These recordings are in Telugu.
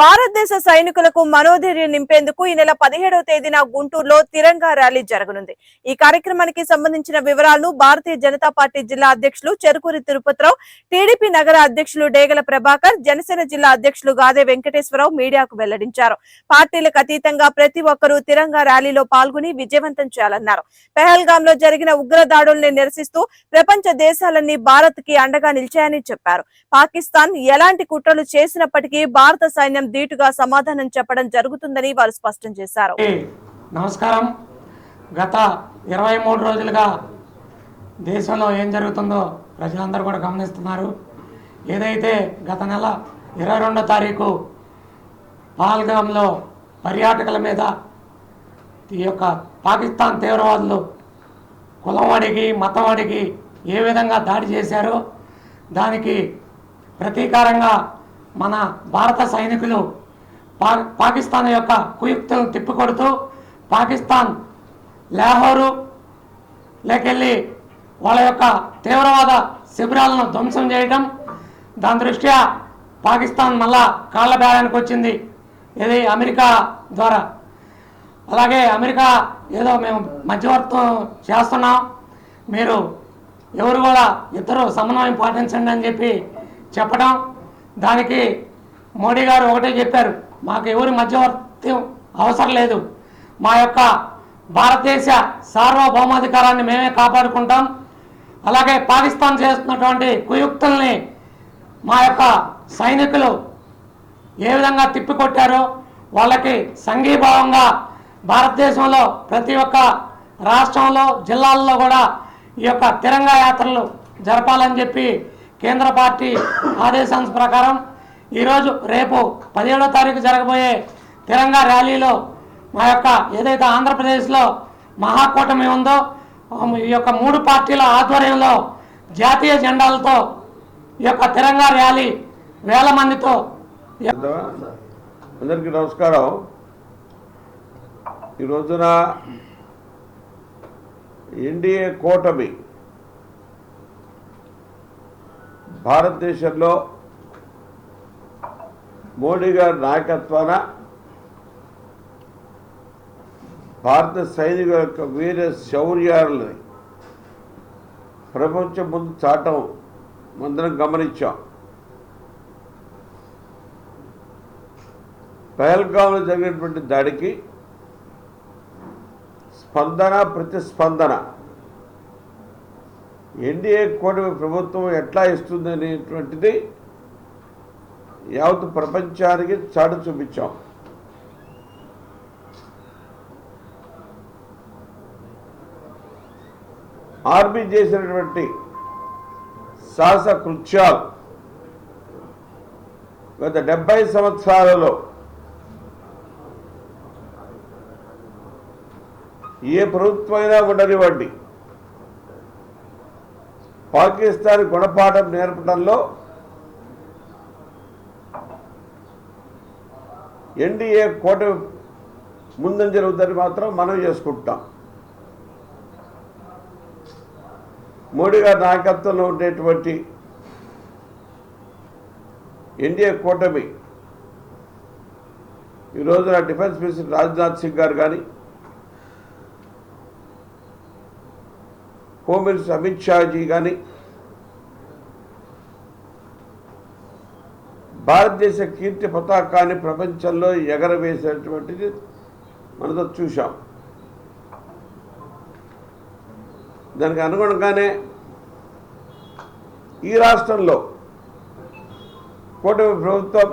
భారతదేశ సైనికులకు మనోధైర్యం నింపేందుకు ఈ నెల పదిహేడవ తేదీన గుంటూరులో తిరంగా ర్యాలీ జరగనుంది. ఈ కార్యక్రమానికి సంబంధించిన వివరాలను భారతీయ జనతా పార్టీ జిల్లా అధ్యక్షులు చెరుకూరి తిరుపతిరావు టీడీపీ నగర అధ్యక్షులు డేగల ప్రభాకర్ జనసేన జిల్లా అధ్యక్షులు గాదే వెంకటేశ్వరరావు మీడియాకు వెల్లడించారు. పార్టీలకు అతీతంగా ప్రతి ఒక్కరూ తిరంగా ర్యాలీలో పాల్గొని విజయవంతం చేయాలన్నారు. పెహల్గాం లో జరిగిన ఉగ్ర దాడుల్ని నిరసిస్తూ ప్రపంచ దేశాలన్నీ భారత్కి అండగా నిలిచాయని చెప్పారు. పాకిస్తాన్ ఎలాంటి కుట్రలు చేసినప్పటికీ భారత సైన్యం ధీటుగా సమాధానం చెప్పడం జరుగుతుందని వారు స్పష్టం చేశారు. నమస్కారం. గత ఇరవై మూడు రోజులుగా దేశంలో ఏం జరుగుతుందో ప్రజలందరూ కూడా గమనిస్తున్నారు. ఏదైతే గత నెల ఇరవై రెండో తారీఖు పాల్గాంలో పర్యాటకుల మీద ఈ యొక్క పాకిస్తాన్ తీవ్రవాదులు కులం అడిగి మతం అడిగి ఏ విధంగా దాడి చేశారో దానికి ప్రతీకారంగా మన భారత సైనికులు పా పాకిస్తాన్ యొక్క కుయుక్తులను తిప్పికొడుతూ పాకిస్తాన్ లాహోరు లేకెళ్ళి వాళ్ళ యొక్క తీవ్రవాద శిబిరాలను ధ్వంసం చేయడం దాని దృష్ట్యా పాకిస్తాన్ మళ్ళా కాళ్ళ బేరానికి వచ్చింది. ఇది అమెరికా ద్వారా. అలాగే అమెరికా ఏదో మేము మధ్యవర్తం చేస్తున్నాం. మీరు ఎవరు కూడా ఇద్దరు సమన్వయం పాటించండి అని చెప్పి చెప్పడం దానికి మోడీ గారు ఒకటే చెప్పారు మాకు ఎవరి మధ్యవర్తం అవసరం లేదు. మా యొక్క భారతదేశ సార్వభౌమాధికారాన్ని మేమే కాపాడుకుంటాం. అలాగే పాకిస్తాన్ చేస్తున్నటువంటి కుయుక్తుల్ని మా యొక్క సైనికులు ఏ విధంగా తిప్పికొట్టారో వాళ్ళకి సంఘీభావంగా భారతదేశంలో ప్రతి ఒక్క రాష్ట్రంలో జిల్లాల్లో కూడా ఈ యొక్క తిరంగా యాత్రలు జరపాలని చెప్పి కేంద్ర పార్టీ ఆదేశాల ప్రకారం ఈరోజు రేపు పదిహేడో తారీఖు జరగబోయే తిరంగా ర్యాలీలో మా యొక్క ఏదైతే ఆంధ్రప్రదేశ్లో మహాకూటమి ఉందో ఈ యొక్క మూడు పార్టీల ఆధ్వర్యంలో జాతీయ జెండాలతో ఈ యొక్క తిరంగా ర్యాలీ వేల మందితో అందరికీ నమస్కారం. ఈ రోజున ఎన్డీఏ కూటమి భారతదేశంలో మోడీ గారి నాయకత్వాన భారత సైనికుల యొక్క వీర శౌర్యాలని ప్రపంచం ముందు చాటం మందరం గమనించాం. పహల్గాంలో జరిగినటువంటి దాడికి స్పందన ప్రతిస్పందన ఎన్డీఏ కూటమి ప్రభుత్వం ఎట్లా ఇస్తుంది అనేటువంటిది యావత్ ప్రపంచానికి చాటు చూపించాం. ఆర్మీ చేసినటువంటి సాహస కృత్యాలు గత డెబ్బై సంవత్సరాలలో ఏ ప్రభుత్వమైనా ఉండనివ్వండి. పాకిస్తాన్ గుణపాఠం నేర్పడంలో ఎన్డీఏ కూటమి ముందం జరుగుతుందని మాత్రం మనం చేసుకుంటాం. మోడీ గారి నాయకత్వంలో ఉండేటువంటి ఎన్డీఏ కూటమి ఈ రోజున డిఫెన్స్ మినిస్టర్ రాజ్నాథ్ సింగ్ గారు కానీ హోమ్ మినిస్టర్ అమిత్ షాజీ కానీ భారతదేశ కీర్తి పతాకాన్ని ప్రపంచంలో ఎగరవేసేటువంటిది మనతో చూశాం. దానికి అనుగుణంగానే ఈ రాష్ట్రంలో కూటమి ప్రభుత్వం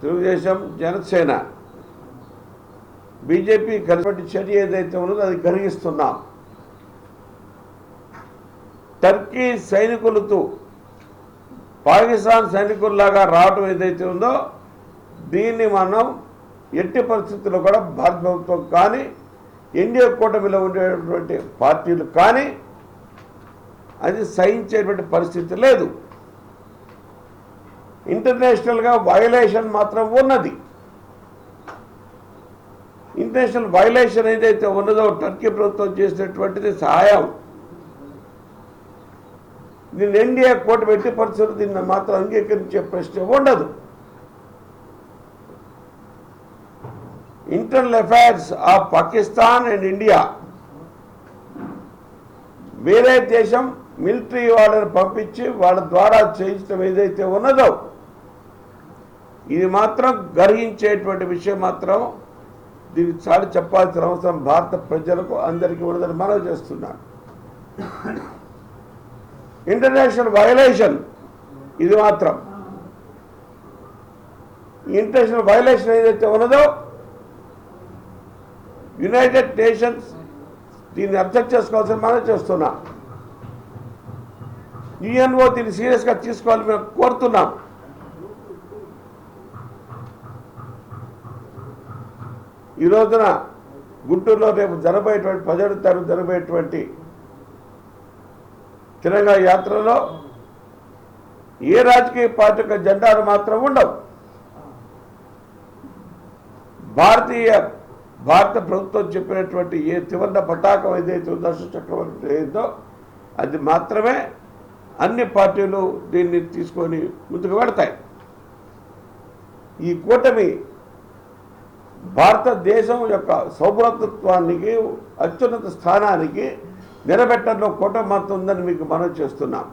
తెలుగుదేశం జనసేన బీజేపీ కలిపి చర్య ఏదైతే ఉన్నదో అది కలిగిస్తున్నాం టర్కీ సైనికులతో పాకిస్తాన్ సైనికుల్లాగా రావడం ఏదైతే ఉందో దీన్ని మనం ఎట్టి పరిస్థితుల్లో కూడా భారత ప్రభుత్వం కానీ ఎన్డీఏ కూటమిలో ఉండేటువంటి పార్టీలు కానీ అది సహించేటువంటి పరిస్థితి లేదు. ఇంటర్నేషనల్గా వయలేషన్ మాత్రం ఉన్నది. ఇంటర్నేషనల్ వయలేషన్ ఏదైతే ఉన్నదో టర్కీ ప్రభుత్వం చేసినటువంటిది సహాయం. నేను ఎన్డీఏ కూటమి పెట్టి పరిస్థితులు దీన్ని మాత్రం అంగీకరించే ప్రశ్న ఉండదు. Internal affairs of Pakistan and India వేరే దేశం మిలిటరీ వాళ్ళని పంపించి వాళ్ళ ద్వారా చేయించడం ఏదైతే ఉన్నదో ఇది మాత్రం గర్హించేటువంటి విషయం మాత్రం దీన్ని చాలా చెప్పాల్సిన అవసరం భారత ప్రజలకు అందరికీ ఉన్నదని మనం చేస్తున్నాను. ఇంటర్నేషనల్ వయలేషన్ ఇది మాత్రం. ఇంటర్నేషనల్ వయలేషన్ ఏదైతే ఉన్నదో యునైటెడ్ నేషన్స్ దీన్ని అబ్జెక్ట్ చేసుకోవాల్సిన మనం చేస్తున్నాం. యుఎన్ఓ దీన్ని సీరియస్గా తీసుకోవాలని మేము కోరుతున్నాం. ఈ రోజున గుంటూరులో రేపు జరబోయేటువంటి పదిహేడు తారీఖు జరబోయేటువంటి తెలంగాణ యాత్రలో ఏ రాజకీయ పార్టీ యొక్క జెండాలు మాత్రం ఉండవు. భారతీయ భారత ప్రభుత్వం చెప్పినటువంటి ఏ త్రివర్ణ పటాకం ఏదైతే ఉందో చక్రవర్తి ఏదో అది మాత్రమే అన్ని పార్టీలు దీన్ని తీసుకొని ముందుకు పెడతాయి ఈ కూటమి భారతదేశం యొక్క సౌభ్రతత్వానికి అత్యున్నత స్థానానికి నిలబెట్టడంలో కూటమి మాత్రం ఉందని మీకు మనం చేస్తున్నాం.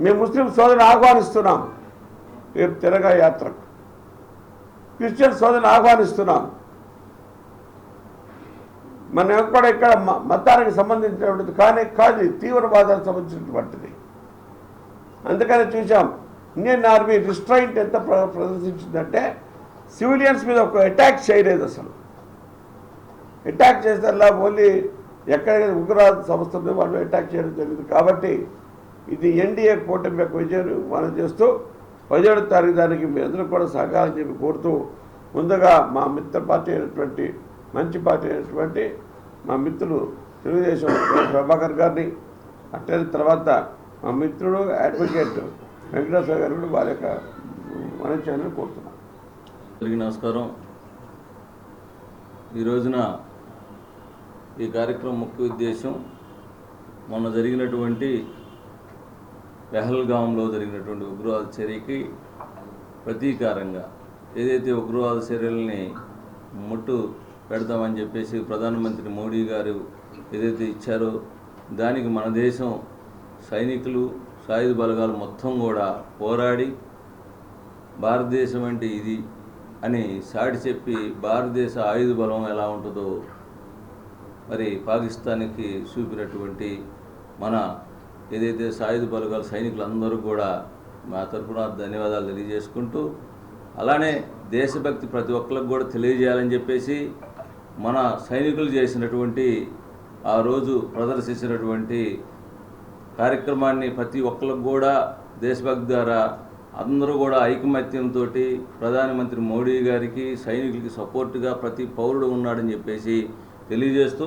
మేము ముస్లిం సోదరుని ఆహ్వానిస్తున్నాం. రేపు తిరగా యాత్రకు క్రిస్టియన్ సోదరుని ఆహ్వానిస్తున్నాం. మనం కూడా ఇక్కడ మ- మతానికి సంబంధించినటువంటిది కానీ కాదు తీవ్రవాదానికి సంబంధించినటువంటిది. అందుకనే చూసాం ఇండియన్ ఆర్మీ రిస్ట్రైంట్ ఎంత ప్ర- ప్రదర్శించిందంటే సివిలియన్స్ మీద ఒక అటాక్ చేయలేదు అసలు. అటాక్ చేసేలా ఓన్లీ ఎక్కడైనా ఉగ్రవాద సంస్థ వాళ్ళు అటాక్ చేయడం జరిగింది. కాబట్టి ఇది ఎన్డీఏ కూటమి యొక్క విజయం మనం చేస్తూ పదిహేడు తారీఖు దానికి మీ అందరూ కూడా సహకారం చెప్పి కోరుతూ ముందుగా మా మిత్ర పార్టీ అయినటువంటి మంచి పార్టీ అయినటువంటి మా మిత్రులు తెలుగుదేశం ప్రభాకర్ గారిని అట్టే తర్వాత మా మిత్రుడు అడ్వకేట్ వెంకటేశ్వర గారు కూడా వారి యొక్క మనం కోరుతున్నాను నమస్కారం. ఈ రోజున ఈ కార్యక్రమం ముఖ్య ఉద్దేశం మొన్న జరిగినటువంటి పెహల్గాంలో జరిగినటువంటి ఉగ్రవాద చర్యకి ప్రతీకారంగా ఏదైతే ఉగ్రవాద చర్యల్ని ముట్టు పెడతామని చెప్పేసి ప్రధానమంత్రి మోడీ గారు ఏదైతే ఇచ్చారో దానికి మన దేశం సైనికులు సాయుధ బలగాలు మొత్తం కూడా పోరాడి భారతదేశం అంటే ఇది అని సాటి చెప్పి భారతదేశ ఆయుధ బలం ఎలా ఉంటుందో మరి పాకిస్తాన్కి చూపినటువంటి మన ఏదైతే సాయుధ బలగాల సైనికులందరూ కూడా మా తరఫున ధన్యవాదాలు తెలియజేసుకుంటూ అలానే దేశభక్తి ప్రతి ఒక్కరికి కూడా తెలియజేయాలని చెప్పేసి మన సైనికులు చేసినటువంటి ఆ రోజు ప్రదర్శించినటువంటి కార్యక్రమాన్ని ప్రతి ఒక్కరికి కూడా దేశభక్తి ద్వారా అందరూ కూడా ఐకమత్యంతో ప్రధానమంత్రి మోడీ గారికి సైనికులకి సపోర్టుగా ప్రతి పౌరుడు ఉన్నాడని చెప్పేసి తెలియజేస్తూ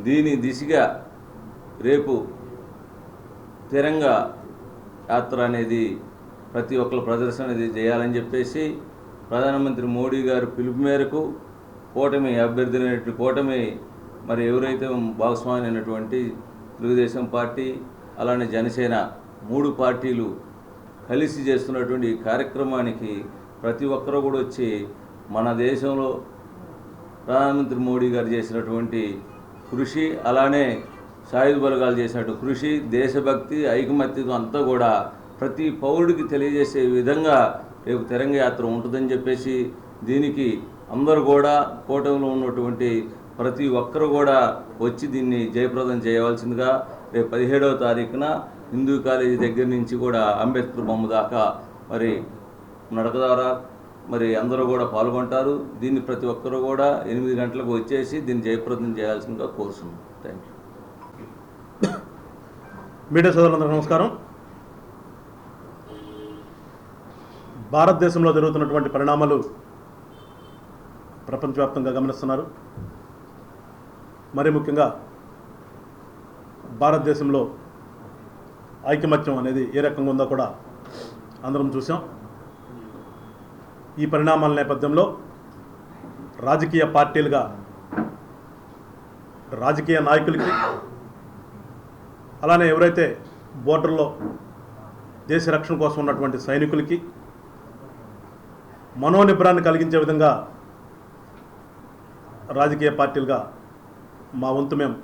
దీని దిశగా రేపు తిరంగా యాత్ర అనేది ప్రతి ఒక్కరు ప్రదర్శన అనేది చేయాలని చెప్పేసి ప్రధానమంత్రి మోడీ గారు పిలుపు మేరకు కూటమి అభ్యర్థులైనటువంటి కూటమి మరి ఎవరైతే భాగస్వామి అయినటువంటి తెలుగుదేశం పార్టీ అలానే జనసేన మూడు పార్టీలు కలిసి చేస్తున్నటువంటి ఈ కార్యక్రమానికి ప్రతి ఒక్కరూ కూడా వచ్చి మన దేశంలో ప్రధానమంత్రి మోడీ గారు చేసినటువంటి కృషి అలానే సాయుధ బలగాలు చేసినట్టు కృషి దేశభక్తి ఐకమత్యం అంతా కూడా ప్రతి పౌరుడికి తెలియజేసే విధంగా రేపు తెరంగ యాత్ర ఉంటుందని చెప్పేసి దీనికి అందరూ కూడా కూటమిలో ఉన్నటువంటి ప్రతి ఒక్కరు కూడా వచ్చి దీన్ని జయప్రదం చేయవలసిందిగా రేపు పదిహేడవ తారీఖున హిందూ కాలేజీ దగ్గర నుంచి కూడా అంబేద్కర్ బొమ్మ దాకా మరి నడక ద్వారా మరి అందరూ కూడా పాల్గొంటారు. దీన్ని ప్రతి ఒక్కరూ కూడా ఎనిమిది గంటలకు వచ్చేసి దీన్ని జయప్రదం చేయాల్సిందిగా కోరుతున్నాం థ్యాంక్ యూ. మీడియా సోదరులందరూ నమస్కారం. భారతదేశంలో జరుగుతున్నటువంటి పరిణామాలు ప్రపంచవ్యాప్తంగా గమనిస్తున్నారు. మరి ముఖ్యంగా భారతదేశంలో ఐకమత్యం అనేది ఏ రకంగా ఉందో కూడా అందరం చూసాం ఈ పరిణామాల నేపథ్యంలో రాజకీయ పార్టీలుగా రాజకీయ నాయకులకి అలానే ఎవరైతే బోర్డర్లో దేశ రక్షణ కోసం ఉన్నటువంటి సైనికులకి మనోనిబ్రాన్ని కలిగించే విధంగా రాజకీయ పార్టీలుగా మా వంతు మేము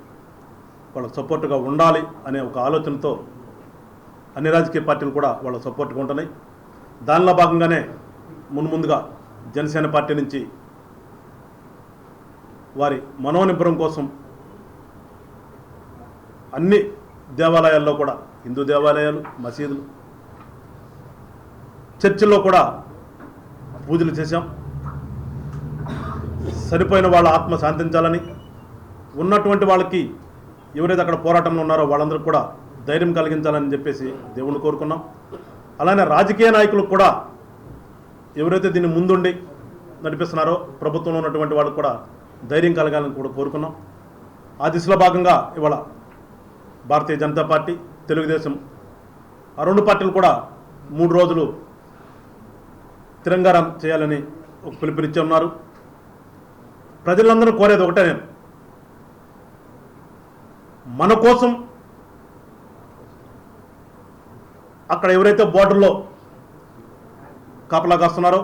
వాళ్ళకు సపోర్టుగా ఉండాలి అనే ఒక ఆలోచనతో అన్ని రాజకీయ పార్టీలు కూడా వాళ్ళ సపోర్ట్గా ఉంటున్నాయి. దానిలో భాగంగానే మున్ముందుగా జనసేన పార్టీ నుంచి వారి మనోనిబ్బరం కోసం అన్ని దేవాలయాల్లో కూడా హిందూ దేవాలయాలు మసీదులు చర్చిల్లో కూడా పూజలు చేశాం. సరిపోయిన వాళ్ళ ఆత్మ శాంతించాలని ఉన్నటువంటి వాళ్ళకి ఎవరైతే అక్కడ పోరాటంలో ఉన్నారో వాళ్ళందరికీ కూడా ధైర్యం కలిగించాలని చెప్పేసి దేవుణ్ణి కోరుకున్నాం. అలానే రాజకీయ నాయకులకు కూడా ఎవరైతే దీన్ని ముందుండి నడిపిస్తున్నారో ప్రభుత్వంలో ఉన్నటువంటి వాళ్ళు కూడా ధైర్యం కలగాలని కూడా కోరుకున్నాం. ఆ దిశలో భాగంగా ఇవాళ భారతీయ జనతా పార్టీ తెలుగుదేశం ఆ రెండు పార్టీలు కూడా మూడు రోజులు తిరంగారం చేయాలని ఒక పిలుపునిచ్చి ఉన్నారు. ప్రజలందరూ కోరేది ఒకటే నేను. మన కోసం అక్కడ ఎవరైతే బోర్డర్లో కాపలా కాస్తున్నారో.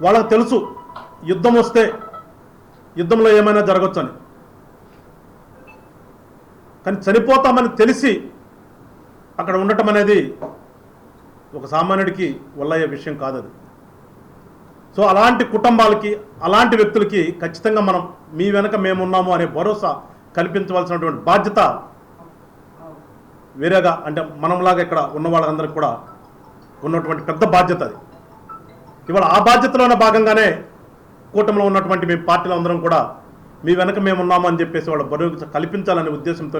వాళ్ళకు తెలుసు యుద్ధం వస్తే యుద్ధంలో ఏమైనా జరగచ్చు అని కానీ చనిపోతామని తెలిసి అక్కడ ఉండటం అనేది ఒక సామాన్యుడికి వల్లయ్యే విషయం కాదు అది. సో అలాంటి కుటుంబాలకి అలాంటి వ్యక్తులకి ఖచ్చితంగా మనం మీ వెనక మేమున్నాము అనే భరోసా కల్పించవలసినటువంటి బాధ్యత వేరేగా అంటే మనంలాగా ఇక్కడ ఉన్న వాళ్ళందరికీ కూడా ఉన్నటువంటి పెద్ద బాధ్యత అది. ఇవాళ ఆ బాధ్యతలోనే భాగంగానే కూటమిలో ఉన్నటువంటి మీ పార్టీలు అందరం కూడా మీ వెనక మేము ఉన్నామని చెప్పేసి వాళ్ళ బరువు కల్పించాలనే ఉద్దేశంతో